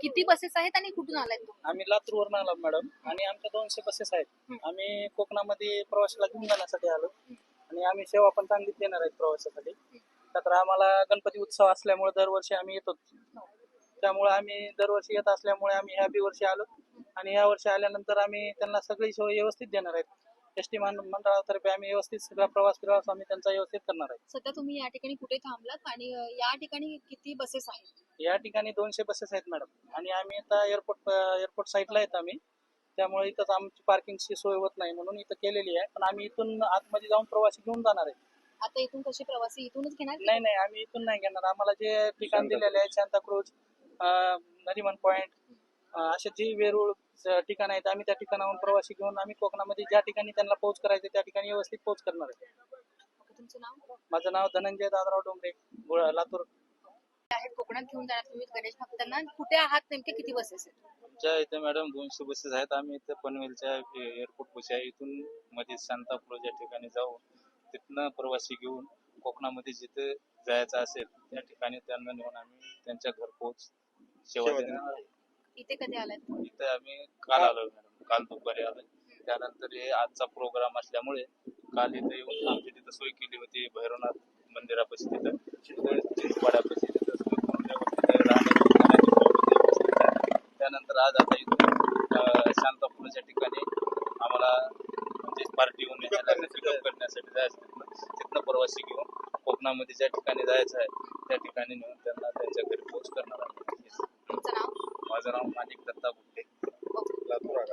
किती बसेस आहेत आणि कुठून आलाय आम्ही आम्ही लातूरवरून आलो मॅडम आणि आमच्या दोनशे बसेस आहेत. आम्ही कोकणामध्ये प्रवाशाला घेऊन जाण्यासाठी आलो. आणि आम्ही सेवा पण चांगली देणार आहेत प्रवाशासाठी तर आम्हाला गणपती उत्सव असल्यामुळे दरवर्षी आम्ही येतो त्यामुळे आम्ही दरवर्षी येत असल्यामुळे आम्ही ह्या बी वर्षी आलो. आणि या वर्षी आल्यानंतर आम्ही त्यांना सगळी सोय व्यवस्थित देणार आहेत. एस टी मंडळातर्फे आम्ही व्यवस्थित सगळा प्रवास प्रवास आम्ही त्यांचा व्यवस्थित करणार आहे. सध्या तुम्ही या ठिकाणी कुठे थांबलात? आणि या ठिकाणी किती बसेस आहेत? या ठिकाणी दोनशे बसेस आहेत मॅडम आणि आम्ही आता एअरपोर्ट एअरपोर्ट साईडला आहेत आम्ही. त्यामुळे इथंच आमची पार्किंगची सोय होत नाही म्हणून इथं केलेली आहे. पण आम्ही इथून आतमध्ये जाऊन प्रवासी घेऊन जाणार आहे. आता इथून कसे प्रवासी? इथूनच घेणार नाही नाही आम्ही इथून नाही घेणार. आम्हाला जे ठिकाण दिलेले आहे सांताक्रूज नरिमन पॉइंट असे जे वेरूळ च- ठिकाण आहेत आम्ही त्या ठिकाणाहून प्रवासी घेऊन आम्ही कोकणामध्ये ज्या ठिकाणी त्यांना पोहोच करायचे त्या ठिकाणी व्यवस्थित पोहोच करणार आहे. ओके, तुमचं नाव? माझं नाव धनंजय दादराव डोंगरे लातूर. कोकणात घेऊन जाणार तुम्ही गणेश भक्तांना. कुठे आहात नेमके? किती बसेस आहेत? आमच्या इथे मॅडम दोनशे बसेस आहेत. आम्ही इथे पनवेलच्या एअरपोर्ट आहे. इथून मध्ये सांताक्रूज या ठिकाणी जाऊन तिथनं प्रवासी घेऊन कोकणामध्ये जिथे जायचं असेल त्या ठिकाणी त्यांना नेऊन आम्ही त्यांच्या घरपोच सेवा देणार आहे. इथे कधी आलात इथे आम्ही काल आलो मॅडम. काल दुपारी आलोय त्यानंतर हे आजचा प्रोग्राम असल्यामुळे काल इथे येऊन आमची तिथं सोय केली होती. भैरवनाथ मंदिरापाशी तिथं. तिथं चिंचवाड्यापाशी तिथं सोय करून व्यवस्थित राहण्याची खाण्याची सोय त्यानंतर आज आता इथून अं, शांतापूरच्या ठिकाणी आम्हाला म्हणजे पार्टी होऊन पिकअप करण्यासाठी जायचं तिथनं तिथनं प्रवासी घेऊन कोकणामध्ये ज्या ठिकाणी जायचं आहे त्या ठिकाणी नेऊन त्यांना त्यांच्या घरी पोहोच करणार आहे माझं नाव माणिक दत्ता गुप्ते लातूर